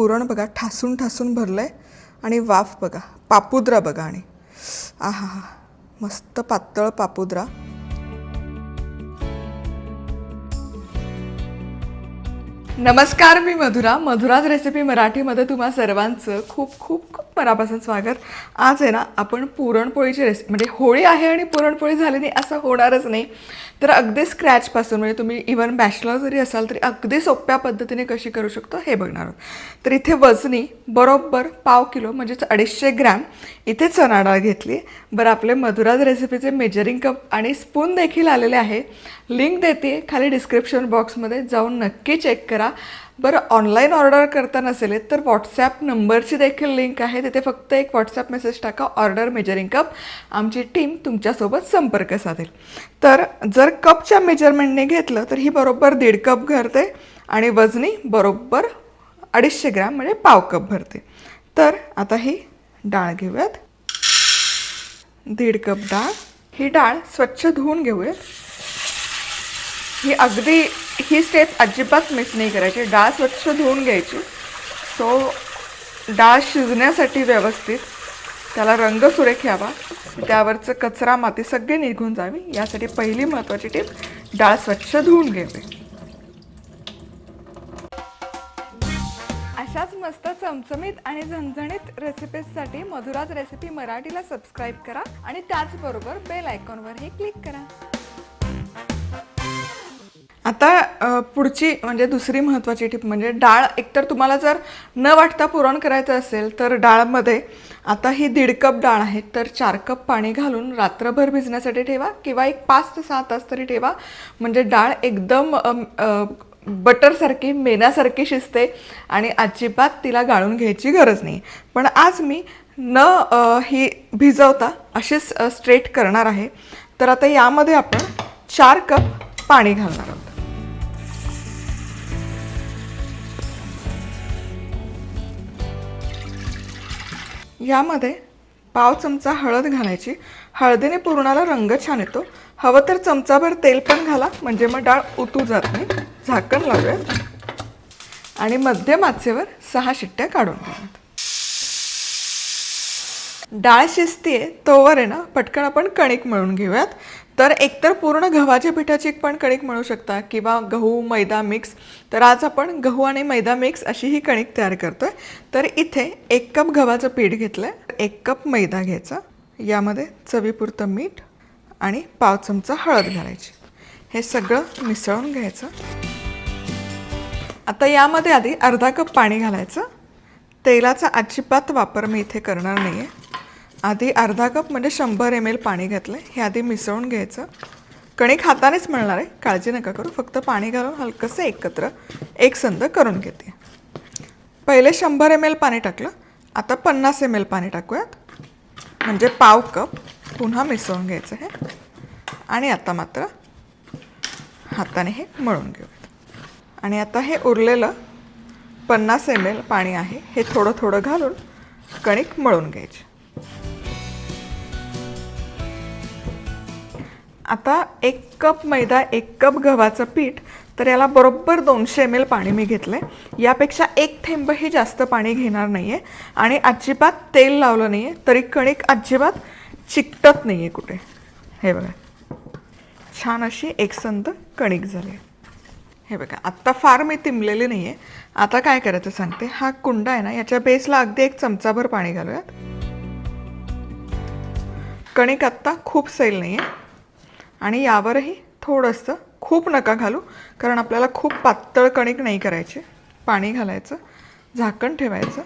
पुरण बघा ठासून ठासून भरलं आहे आणि वाफ बघा पापुद्रा बघा आणि. आहा हा मस्त पातळ पापुद्रा. नमस्कार मी मधुरा. मधुराज रेसिपी मराठीमध्ये तुम्हा सर्वांचं खूप खूप खूप मनापासून स्वागत. आज आहे ना आपण पुरणपोळीची रेसिपी म्हणजे होळी आहे आणि पुरणपोळी झाली नाही असं होणारच नाही. तर अगदी स्क्रॅचपासून म्हणजे तुम्ही इवन बॅचलर जरी असाल तरी अगदी सोप्या पद्धतीने कशी करू शकतो हे बघणार आहोत. तर इथे वजनी बरोबर पाव किलो म्हणजेच अडीचशे ग्रॅम इथे चणा डाळ घेतली. बरं आपले मधुराज रेसिपीचे मेजरिंग कप आणि स्पून देखील आलेले आहे. लिंक देते खाली डिस्क्रिप्शन बॉक्समध्ये जाऊन नक्की चेक करा. बरं ऑनलाईन ऑर्डर करता नसेल तर व्हॉट्सॲप नंबरची देखील लिंक आहे. तिथे फक्त एक व्हॉट्सॲप मेसेज टाका ऑर्डर मेजरिंग कप आमची टीम तुमच्यासोबत संपर्क साधेल. तर जर कपच्या मेजरमेंटने घेतलं तर ही बरोबर दीड कप भरते आणि वजनी बरोबर अडीचशे ग्रॅम म्हणजे पाव कप भरते. तर आता ही डाळ घेऊयात. दीड कप डाळ. ही डाळ स्वच्छ धुवून घेऊयात. ही अगदी ही स्टेप अजिबात मिस नाही करायची. डाळ स्वच्छ धुवून घ्यायची. सो डाळ शिजण्यासाठी व्यवस्थित त्याला रंग सुरेख यावा. त्यावरचं कचरा माती सगळी निघून जावी. यासाठी पहिली महत्त्वाची टीप डाळ स्वच्छ धुवून घ्यावी. अशाच मस्त चमचमीत आणि झणझणीत रेसिपीजसाठी मधुराज रेसिपी मराठीला सबस्क्राईब करा आणि त्याचबरोबर बेल आयकॉनवरही क्लिक करा. आता पुढची म्हणजे दुसरी महत्त्वाची टीप म्हणजे डाळ एकतर तुम्हाला जर न वाटता पुरण करायचं असेल तर डाळमध्ये आता ही दीड कप डाळ आहे तर चार कप पाणी घालून रात्रभर भिजण्यासाठी ठेवा किंवा एक पाच ते सहा तास तरी ठेवा. म्हणजे डाळ एकदम बटरसारखी मेनासारखी शिजते आणि अजिबात तिला गाळून घ्यायची गरज नाही. पण आज मी न ही भिजवता अशीच स्ट्रेट करणार आहे. तर आता यामध्ये आपण चार कप पाणी घालणार आहोत. यामध्ये पाव चमचा हळद घालायची. हळदीने पुरणाला रंग छान येतो. हवं तर चमचाभर तेल पण घाला म्हणजे मग डाळ उतू जात नाही. झाकण लावूयात. आणि मध्यम आचेवर सहा शिट्ट्या काढून घ्याव्यात डाळ शिजतीये तोवर आहे ना पटकन आपण कणिक मळून घेऊयात. तर एकतर पूर्ण गव्हाच्या पिठाची पण कणिक म्हणू शकता किंवा गहू मैदा मिक्स. तर आज आपण गहू आणि मैदा मिक्स अशी ही कणिक तयार करतो आहे तर इथे एक कप गव्हाचं पीठ घेतलं आहे एक कप मैदा घ्यायचा. यामध्ये चवीपुरतं मीठ आणि पाव चमचा हळद घालायची. हे सगळं मिसळून घ्यायचं. आता यामध्ये आधी अर्धा कप पाणी घालायचं. तेलाचा अजिबात वापर मी इथे करणार नाही आहे आधी अर्धा कप म्हणजे शंभर एम एल पाणी घातलं हे आधी मिसळून घ्यायचं. कणिक हातानेच मिळणार आहे. काळजी नका करू. फक्त पाणी घालून हलकंसं एकत्र एकसंध करून घेते. पहिले शंभर एम एल पाणी टाकलं. आता पन्नास एम एल पाणी टाकूयात. म्हणजे पाव कप पुन्हा मिसळून घ्यायचं हे. आणि आता मात्र हाताने हे मळून घेऊयात. आणि आता हे उरलेलं पन्नास एम एल पाणी आहे. हे थोडं थोडं घालून कणिक मळून घ्यायचे. आता एक कप मैदा एक कप गव्हाचं पीठ तर याला बरोबर दोनशे एम एल पाणी मी घेतलं आहे यापेक्षा एक थेंबही जास्त पाणी घेणार नाही आहे आणि अजिबात तेल लावलं नाही आहे तरी कणिक अजिबात चिकटत नाही आहे कुठे. हे बघा. छान अशी एकसंत कणिक झाली. आहे हे बघा आत्ता फार मी तिमलेली नाही आहे आता काय करायचं सांगते. हा कुंडा आहे ना याच्या बेसला अगदी एक चमचाभर पाणी घालूयात. कणिक आत्ता खूप सैल नाही आहे आणि यावरही थोडंसं खूप नका घालू कारण आपल्याला खूप पातळ कणिक नाही करायचे. पाणी घालायचं झाकण ठेवायचं.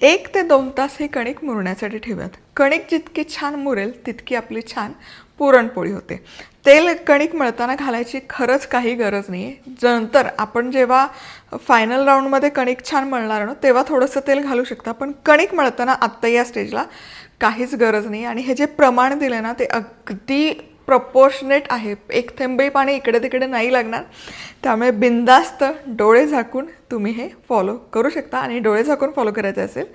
एक ते दोन तास हे कणिक मुरण्यासाठी ठेवूयात. कणिक जितकी छान मुरेल तितकी आपली छान पुरणपोळी होते. तेल कणिक मळताना घालायची खरंच काही गरज नाही आहे नंतर आपण जेव्हा फायनल राऊंडमध्ये कणिक छान मळणार ना तेव्हा थोडंसं तेल घालू शकता पण कणिक मळताना आत्ता या स्टेजला काहीच गरज नाही आणि हे जे प्रमाण दिलं ना ते अगदी प्रपोर्शनेट आहे. एक थेंबही पाणी इकडे तिकडे नाही लागणार. त्यामुळे बिंदास्त डोळे झाकून तुम्ही हे फॉलो करू शकता. आणि डोळे झाकून फॉलो करायचे असेल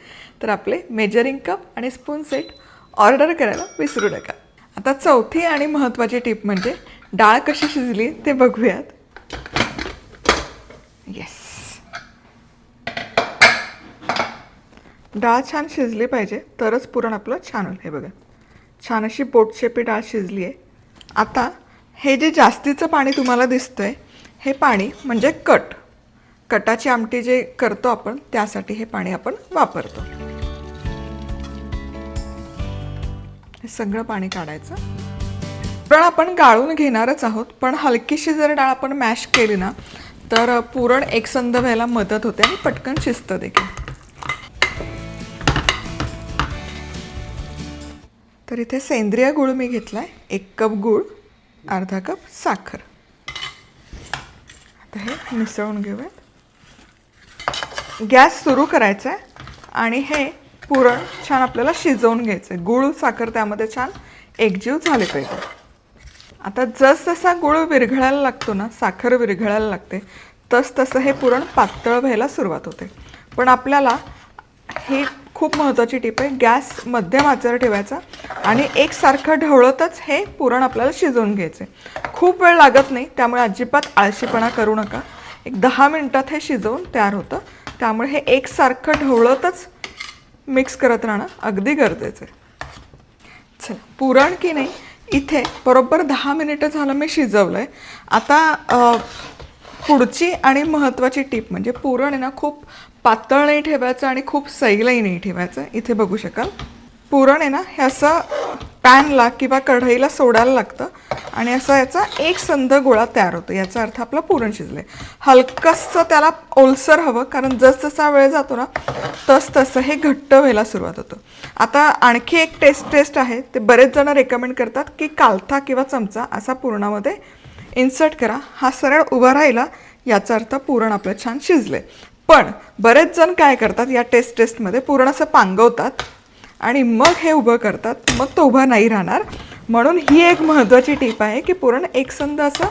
तर आपले मेजरिंग कप आणि स्पून सेट ऑर्डर करायला विसरू नका. आता चौथी आणि महत्त्वाची टीप म्हणजे डाळ कशी शिजली ते बघूयात. येस डाळ छान शिजली पाहिजे तरच पुरण आपलं छान होईल. हे बघा. छान अशी बोटशेपी डाळ शिजली आहे आता हे जे जास्तीचं पाणी तुम्हाला दिसतं आहे हे पाणी म्हणजे कट. कटाची आमटी जे करतो आपण त्यासाठी हे पाणी आपण वापरतो. हे सगळं पाणी काढायचं. पुरण आपण गाळून घेणारच आहोत पण हलकीशी जर डाळ आपण मॅश केली ना तर पुरण एकसंध व्हायला मदत होते आणि पटकन शिजतं देखील. तर इथे सेंद्रिय गूळ मी घेतला आहे एक कप गूळ अर्धा कप साखर. आता हे मिसळून घेऊयात. गॅस सुरू करायचा आहे आणि हे पुरण छान आपल्याला शिजवून घ्यायचं आहे गूळ साखर त्यामध्ये छान एकजीव झाले पाहिजे. आता जसजसा गूळ विरघळायला लागतो ना साखर विरघळायला लागते तस तसं हे पुरण पातळ व्हायला सुरुवात होते. पण आपल्याला ही खूप महत्त्वाची टीप आहे. गॅस मध्यम आचर ठेवायचा आणि एकसारखं ढवळतच हे पुरण आपल्याला शिजवून घ्यायचे खूप वेळ लागत नाही त्यामुळे अजिबात आळशीपणा करू नका. एक दहा मिनटात हे शिजवून तयार होतं. त्यामुळे हे एकसारखं ढवळतच मिक्स करत राहणं अगदी गरजेचं आहे. चला पुरण की नाही इथे बरोबर दहा मिनिटं झालं मी शिजवलं आहे आता पुढची आणि महत्त्वाची टीप म्हणजे पुरण आहे ना खूप पातळ नाही ठेवायचं आणि खूप सैलही नाही ठेवायचं. इथे बघू शकाल. पुरण आहे ना हे असं पॅनला किंवा कढईला सोडायला लागतं आणि असं याचा एक संध गोळा तयार होतो. याचा अर्थ आपलं पुरण शिजलं आहे हलकंसं त्याला ओलसर हवं कारण जसजसा वेळ जातो ना तस तसं हे घट्ट व्हायला सुरुवात होतं. आता आणखी एक टेस्ट टेस्ट आहे. ते बरेच जण रेकमेंड करतात की कालथा किंवा चमचा असा पुरणामध्ये इन्सर्ट करा. हा सरळ उभा राहिला याचा अर्थ पुरण आपलं छान शिजले. पण बरेच जण काय करतात या टेस्ट टेस्टमध्ये पुरण असं पांगवतात आणि मग हे उभं करतात. मग तो उभा नाही राहणार. म्हणून ही एक महत्त्वाची टीप आहे की पुरण एकसंध असं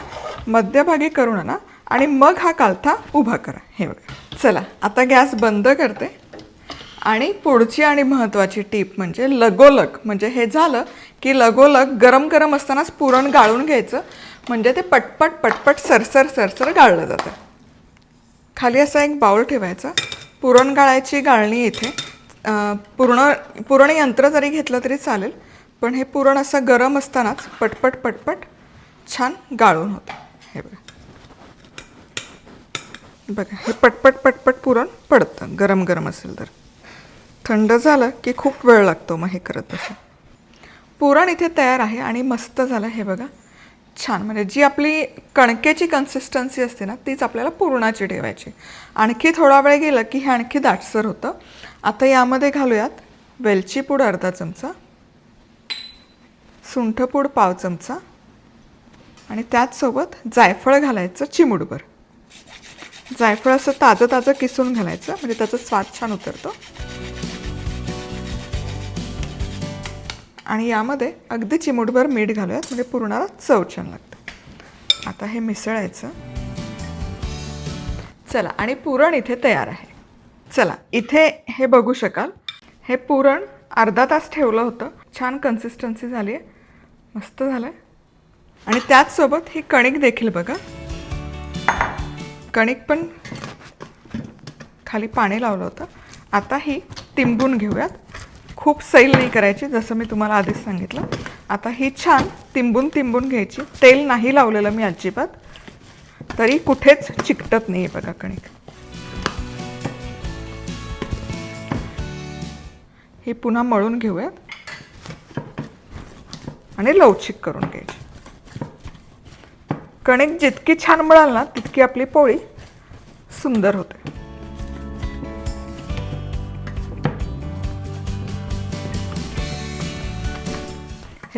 मध्यभागी करून आणा आणि मग हा कालथा उभा करा. हे बघा. चला आता गॅस बंद करते. आणि पुढची आणि महत्त्वाची टीप म्हणजे लगोलग. म्हणजे हे झालं की लगोलग गरम गरम असतानाच पुरण गाळून घ्यायचं. म्हणजे ते पटपट पटपट सरसर सरसर गाळलं जातं. खाली असा एक बाउल ठेवायचा. पुरण गाळायची गाळणी इथे. पूर्ण पुरण यंत्र जरी घेतलं तरी चालेल पण हे पुरण असं गरम असतानाच पटपट पटपट छान गाळून होतं. हे बघा. बघा हे पटपट पटपट पुरण पडतं. गरम गरम असेल तर. थंड झालं की खूप वेळ लागतो मग हे करत असं पुरण इथे तयार आहे आणि मस्त झालं हे बघा. छान म्हणजे जी आपली कणकेची कन्सिस्टन्सी असते ना तीच आपल्याला पुरणाची ठेवायची. आणखी थोडा वेळ गेलं की हे आणखी दाटसर होतं. आता यामध्ये घालूयात वेलची पूड अर्धा चमचा सुंठपूड पाव चमचा आणि त्याचसोबत जायफळ घालायचं चिमूडभर जायफळ असं ताजं ताजं किसून घालायचं म्हणजे त्याचा स्वाद छान उतरतो. आणि यामध्ये अगदी चिमूटभर मीठ घालूयात म्हणजे पुरणाला चव छान लागते. आता हे मिसळायचं. चला आणि पुरण इथे तयार आहे. चला इथे हे बघू शकाल. हे पुरण अर्धा तास ठेवलं होतं. छान कन्सिस्टन्सी झाली आहे. मस्त झालं आहे आणि त्याचसोबत ही कणिक देखील बघा. कणिक पण खाली पाणी लावलं होतं. आता ही तिंबून घेऊयात. खूप सैल नाही करायची जसं मी तुम्हाला आधीच सांगितलं. आता ही छान तिंबून तिंबून घ्यायची. तेल नाही लावलेलं मी अजिबात. तरी कुठेच चिकटत नाही आहे बघा कणिक. ही पुन्हा मळून घेऊयात. आणि लवचिक करून घ्यायची. कणिक जितकी छान मिळाल ना तितकी आपली पोळी सुंदर होते.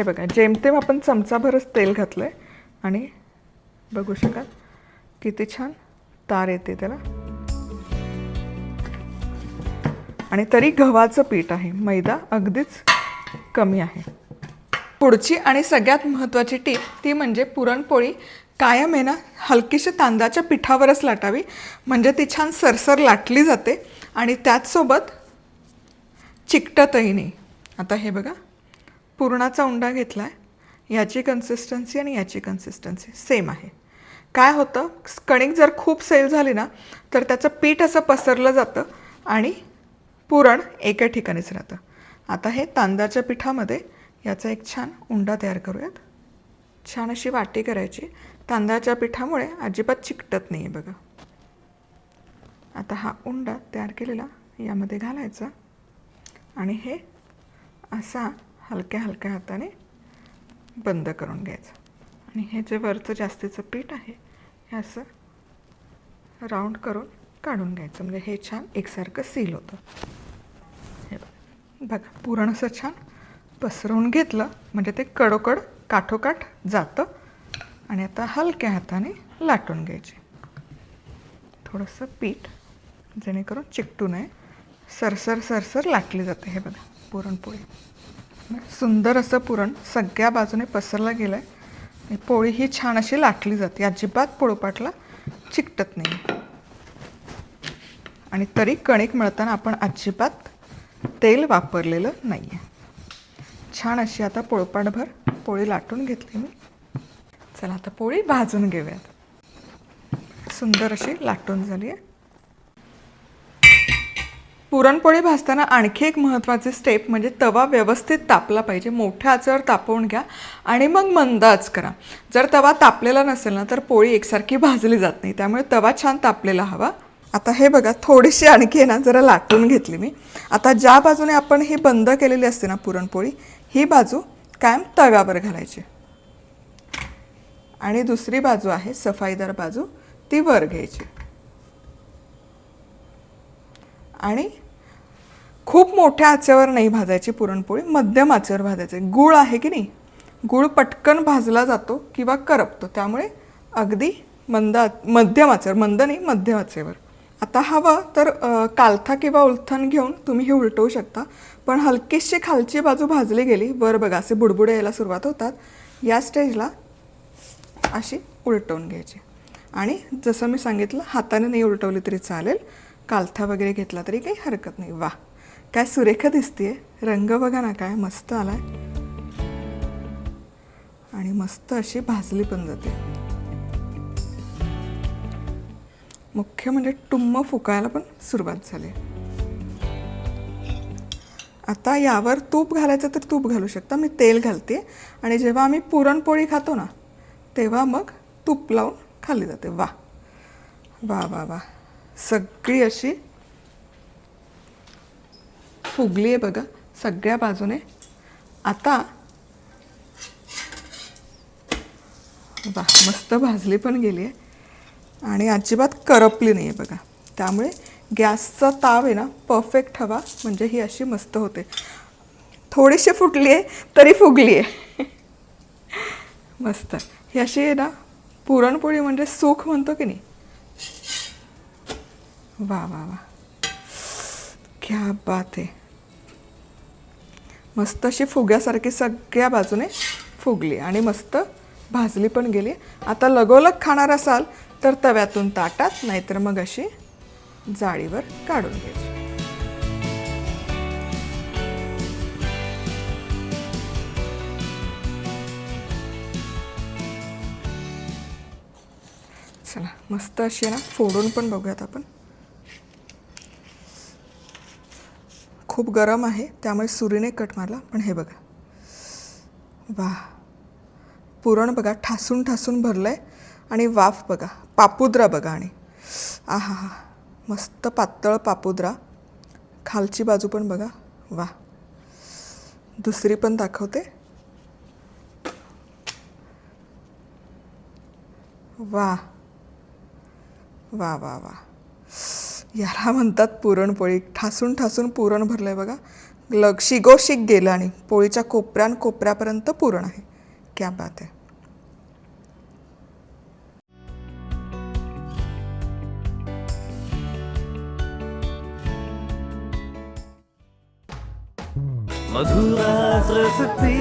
हे बघा जेमतेम आपण चमचाभरच तेल घातलं आहे आणि बघू शकाल किती छान तार येते त्याला. आणि तरी गव्हाचं पीठ आहे मैदा अगदीच कमी आहे. पुढची आणि सगळ्यात महत्त्वाची टीप ती म्हणजे पुरणपोळी कायम आहे ना हलकीशी तांदळाच्या पिठावरच लाटावी म्हणजे ती छान सरसर लाटली जाते आणि त्याचसोबत चिकटतही नाही. आता हे बघा पुरणाचा उंडा घेतला आहे याची कन्सिस्टन्सी आणि याची कन्सिस्टन्सी सेम आहे. काय होतं? कणिक जर खूप सेल झाली ना तर त्याचं पीठ असं पसरलं जातं आणि पुरण एका ठिकाणीच राहतं. आता हे तांदळाच्या पिठामध्ये याचा एक छान उंडा तयार करूयात. छान अशी वाटी करायची. तांदळाच्या पिठामुळे अजिबात चिकटत नाही आहे बघा. आता हा उंडा तयार केलेला यामध्ये घालायचा. आणि हे असा हलक्या हलक्या हाताने बंद करून घ्यायचं. आणि हे जे वरचं जास्तीचं पीठ आहे हे असं राऊंड करून काढून घ्यायचं. म्हणजे हे छान एकसारखं सील होतं. हे बघा. बघा पुरण असं छान पसरवून घेतलं. म्हणजे ते कडोकड काठोकाठ जातं. आणि आता हलक्या हाताने लाटून घ्यायचे. थोडंसं पीठ जेणेकरून चिकटू नये. सरसर सरसर लाटली जाते. हे बघा पुरणपोळी. सुंदर असं पुरण सगळ्या बाजूने पसरलं गेलं आहे आणि पोळी ही छान अशी लाटली जाते. अजिबात पोळपाटला चिकटत नाही. आणि तरी कणिक मळताना आपण अजिबात तेल वापरलेलं नाही आहे छान अशी आता पोळपाटभर पोळी लाटून घेतली मी. चला आता पोळी भाजून घेऊयात. सुंदर अशी लाटून झाली आहे पुरणपोळी भाजताना आणखी एक महत्त्वाचे स्टेप म्हणजे तवा व्यवस्थित तापला पाहिजे. मोठ्या आचेवर तापवून घ्या आणि मग मंद आच करा. जर तवा तापलेला नसेल ना तर पोळी एकसारखी भाजली जात नाही. त्यामुळे तवा छान तापलेला हवा. आता हे बघा थोडीशी आणखी आहे ना जरा लाटून घेतली मी. आता ज्या बाजूने आपण ही बंद केलेली असते ना पुरणपोळी ही बाजू कायम तव्यावर घालायची. आणि दुसरी बाजू आहे सफाईदार बाजू ती वर घ्यायची. आणि खूप मोठ्या आचेवर नाही भाजायची पुरणपोळी मध्यम आचेवर भाजायची. गूळ आहे की नाही? गूळ पटकन भाजला जातो किंवा करपतो. त्यामुळे अगदी मंद आ- मध्यम आचेवर मंद नाही मध्यम आचेवर. आता हवं तर कालथा किंवा उलथण घेऊन तुम्ही हे उलटवू शकता. पण हलकीशी खालची बाजू भाजली गेली वर बघा असे बुडबुडे यायला सुरुवात होतात. या स्टेजला अशी उलटवून घ्यायची. आणि जसं मी सांगितलं हाताने नाही उलटवली तरी चालेल. कालथा वगैरे घेतला तरी काही हरकत नाही. वा काय सुरेख दिसतीये. रंग बघा ना काय मस्त आलाय. आणि मस्त अशी भाजली पण जाते. मुख्य म्हणजे टुम्म फुकायला पण सुरुवात झाली. आता यावर तूप घालायचं तर तूप घालू शकता. मी तेल घालते. आणि जेव्हा आम्ही पुरणपोळी खातो ना तेव्हा मग तूप लावून खाल्ली जाते. वा वा वा वा सगळी अशी फुगली आहे बघा सगळ्या बाजूने. आता वा मस्त भाजली पण गेली आहे. आणि अजिबात करपली नाही आहे बघा. त्यामुळे गॅसचा ताव आहे ना परफेक्ट हवा. म्हणजे ही अशी मस्त होते. थोडीशी फुटली आहे तरी फुगली आहे. मस्त. ही अशी आहे ना पुरणपोळी म्हणजे सुख म्हणतो की नाही? वा वा वा. क्या बात आहे. मस्त अशी फुग्यासारखी सगळ्या बाजूने फुगली आणि मस्त भाजली पण गेली. आता लगोलग खाणार असाल तर तव्यातून ताटात नाहीतर मग अशी जाळीवर काढून घ्यायची. चला मस्त अशी आहे ना फोडून पण बघूयात आपण. खूप गरम आहे त्यामुळे सुरीने कट मारला. पण हे बघा. वा पुरण बघा ठासून ठासून भरलं आहे आणि वाफ बघा पापुद्रा बघा आणि. आहा हा. मस्त पातळ पापुद्रा. खालची बाजू पण बघा. वा दुसरी पण दाखवते. वा वा वा वा याला म्हणतात पुरणपोळी. ठासून ठासून पुरण भरलं आहे बघा. लग शिगोशिग गेलं आणि पोळीच्या कोपऱ्यान कोपऱ्यापर्यंत पुरण आहे. क्या बात आहे. मधुराज रसती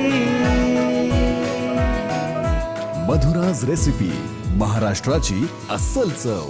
मधुराज रेसिपी. महाराष्ट्राची अस्सल चव.